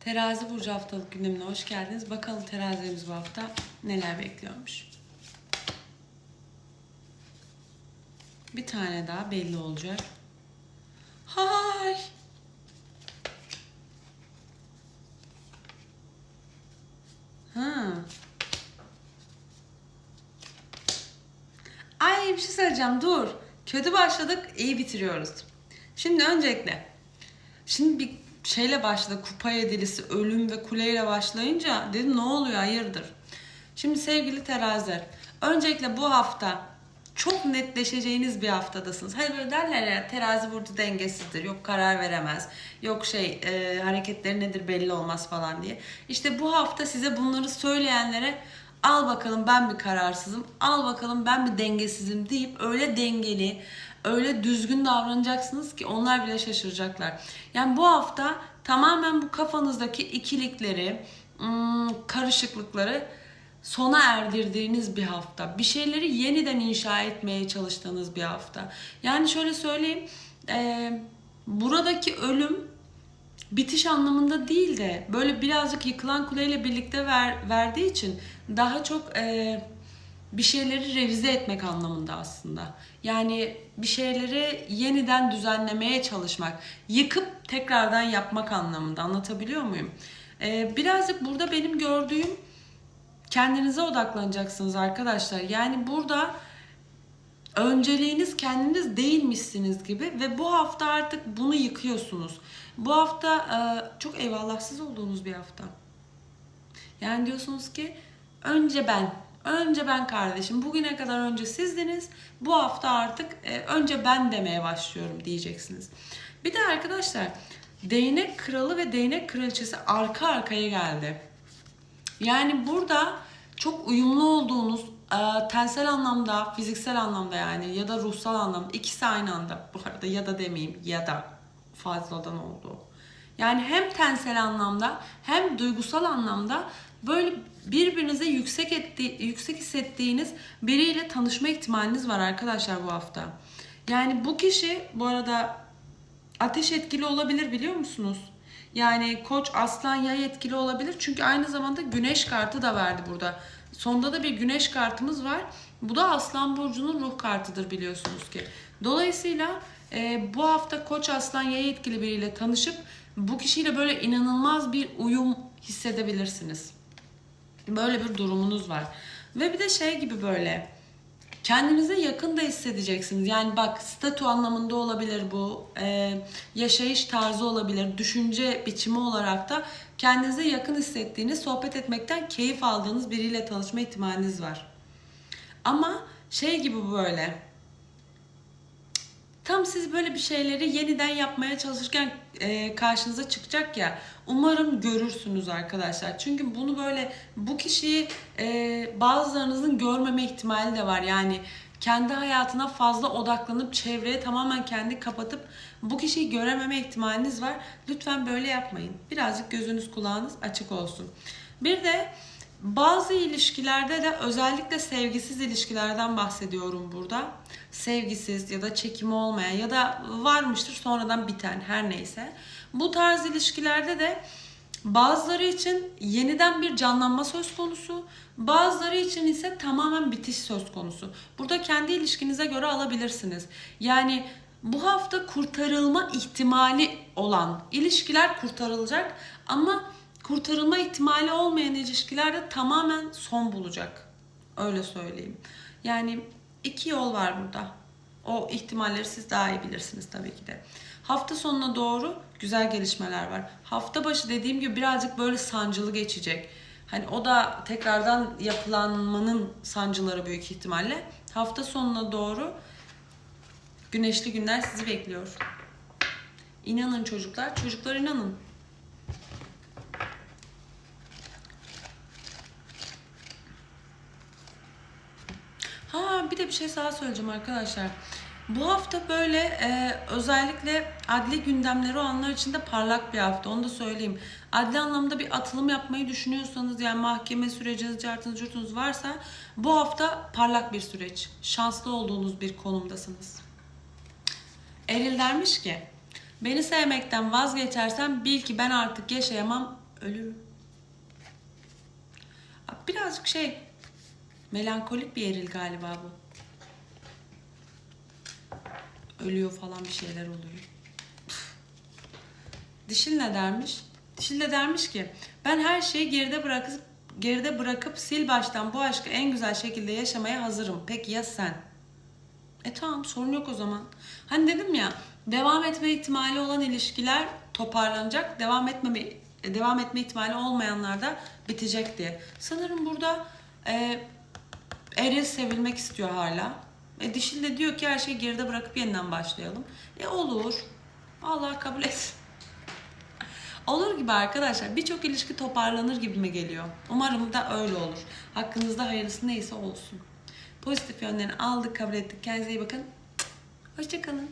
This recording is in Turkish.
Terazi burcu haftalık gündemine hoş geldiniz. Bakalım terazilerimiz bu hafta neler bekliyormuş. Bir tane daha belli olacak. Hay! Ha. Ay bir şey söyleyeceğim dur. Kötü başladık iyi bitiriyoruz. Şimdi öncelikle Şimdi bir şeyle başladı kupa yedilisi, ölüm ve kuleyle başlayınca dedim ne oluyor hayırdır? Şimdi sevgili teraziler, öncelikle bu hafta çok netleşeceğiniz bir haftadasınız. Hani böyle derler ya terazi burcu dengesizdir, yok karar veremez, yok şey e, hareketleri nedir belli olmaz falan diye. İşte bu hafta size bunları söyleyenlere al bakalım ben bir kararsızım, al bakalım ben bir dengesizim deyip öyle dengeli, öyle düzgün davranacaksınız ki onlar bile şaşıracaklar. Yani bu hafta tamamen bu kafanızdaki ikilikleri, ım, karışıklıkları sona erdirdiğiniz bir hafta. Bir şeyleri yeniden inşa etmeye çalıştığınız bir hafta. Yani şöyle söyleyeyim, e, buradaki ölüm bitiş anlamında değil de böyle birazcık yıkılan kuleyle birlikte ver, verdiği için daha çok e, bir şeyleri revize etmek anlamında aslında. Yani bir şeyleri yeniden düzenlemeye çalışmak, yıkıp tekrardan yapmak anlamında. Anlatabiliyor muyum? E, birazcık burada benim gördüğüm kendinize odaklanacaksınız arkadaşlar. Yani burada önceliğiniz kendiniz değilmişsiniz gibi ve bu hafta artık bunu yıkıyorsunuz. Bu hafta e, çok eyvallahsız olduğunuz bir hafta. Yani diyorsunuz ki önce ben, önce ben kardeşim. Bugüne kadar önce sizdiniz. Bu hafta artık e, önce ben demeye başlıyorum diyeceksiniz. Bir de arkadaşlar değnek kralı ve değnek kraliçesi arka arkaya geldi. Yani burada çok uyumlu olduğunuz e, tensel anlamda, fiziksel anlamda yani ya da ruhsal anlamda ikisi aynı anda bu arada ya da demeyeyim ya da fazladan oldu. Yani hem tensel anlamda hem duygusal anlamda böyle birbirinize yüksek etti, yüksek hissettiğiniz biriyle tanışma ihtimaliniz var arkadaşlar bu hafta. Yani bu kişi bu arada ateş etkili olabilir biliyor musunuz? Yani koç aslan yay etkili olabilir. Çünkü aynı zamanda güneş kartı da verdi burada. Sonda da bir güneş kartımız var. Bu da aslan burcunun ruh kartıdır biliyorsunuz ki. Dolayısıyla e, bu hafta koç aslan yay etkili biriyle tanışıp bu kişiyle böyle inanılmaz bir uyum hissedebilirsiniz. Böyle bir durumunuz var. Ve bir de şey gibi böyle kendinize yakın da hissedeceksiniz. Yani bak statü anlamında olabilir bu. Ee, yaşayış tarzı olabilir. Düşünce biçimi olarak da kendinize yakın hissettiğiniz, sohbet etmekten keyif aldığınız biriyle tanışma ihtimaliniz var. Ama şey gibi böyle tam siz böyle bir şeyleri yeniden yapmaya çalışırken e, karşınıza çıkacak ya umarım görürsünüz arkadaşlar. Çünkü bunu böyle bu kişiyi e, bazılarınızın görmeme ihtimali de var. Yani kendi hayatına fazla odaklanıp çevreye tamamen kendi kapatıp bu kişiyi görememe ihtimaliniz var. Lütfen böyle yapmayın. Birazcık gözünüz kulağınız açık olsun. Bir de bazı ilişkilerde de özellikle sevgisiz ilişkilerden bahsediyorum burada. Sevgisiz ya da çekimi olmayan ya da varmıştır sonradan biten her neyse. Bu tarz ilişkilerde de bazıları için yeniden bir canlanma söz konusu, bazıları için ise tamamen bitiş söz konusu. Burada kendi ilişkinize göre alabilirsiniz. Yani bu hafta kurtarılma ihtimali olan ilişkiler kurtarılacak ama kurtarılma ihtimali olmayan ilişkilerde tamamen son bulacak. Öyle söyleyeyim. Yani iki yol var burada. O ihtimalleri siz daha iyi bilirsiniz tabii ki de. Hafta sonuna doğru güzel gelişmeler var. Hafta başı dediğim gibi birazcık böyle sancılı geçecek. Hani o da tekrardan yapılanmanın sancıları büyük ihtimalle. Hafta sonuna doğru güneşli günler sizi bekliyor. İnanın çocuklar, çocuklar inanın. Ha bir şey daha söyleyeceğim arkadaşlar. Bu hafta böyle e, özellikle adli gündemleri olanlar için de parlak bir hafta. Onu da söyleyeyim. Adli anlamda bir atılım yapmayı düşünüyorsanız yani mahkeme süreciniz, cartınız, curtunuz varsa bu hafta parlak bir süreç. Şanslı olduğunuz bir konumdasınız. Eril dermiş ki beni sevmekten vazgeçersen bil ki ben artık yaşayamam Ölürüm. Birazcık şey melankolik bir eril galiba bu. Ölüyor falan bir şeyler oluyor. Dişil ne dermiş? Dişil de dermiş ki ben her şeyi geride bırakıp geride bırakıp sil baştan bu aşkı en güzel şekilde yaşamaya hazırım. Peki ya sen? E tamam sorun yok o zaman. Hani dedim ya devam etme ihtimali olan ilişkiler toparlanacak. Devam etmeme devam etme ihtimali olmayanlar da bitecek diye. Sanırım burada e, eril sevilmek istiyor hala. E, dişil de diyor ki her şeyi geride bırakıp yeniden başlayalım. E olur. Allah kabul etsin. Olur gibi arkadaşlar. Birçok ilişki toparlanır gibime geliyor. Umarım da öyle olur. Hakkınızda hayırlısı neyse olsun. Pozitif yönlerini aldık, kabul ettik. Kendinize iyi bakın. Hoşçakalın.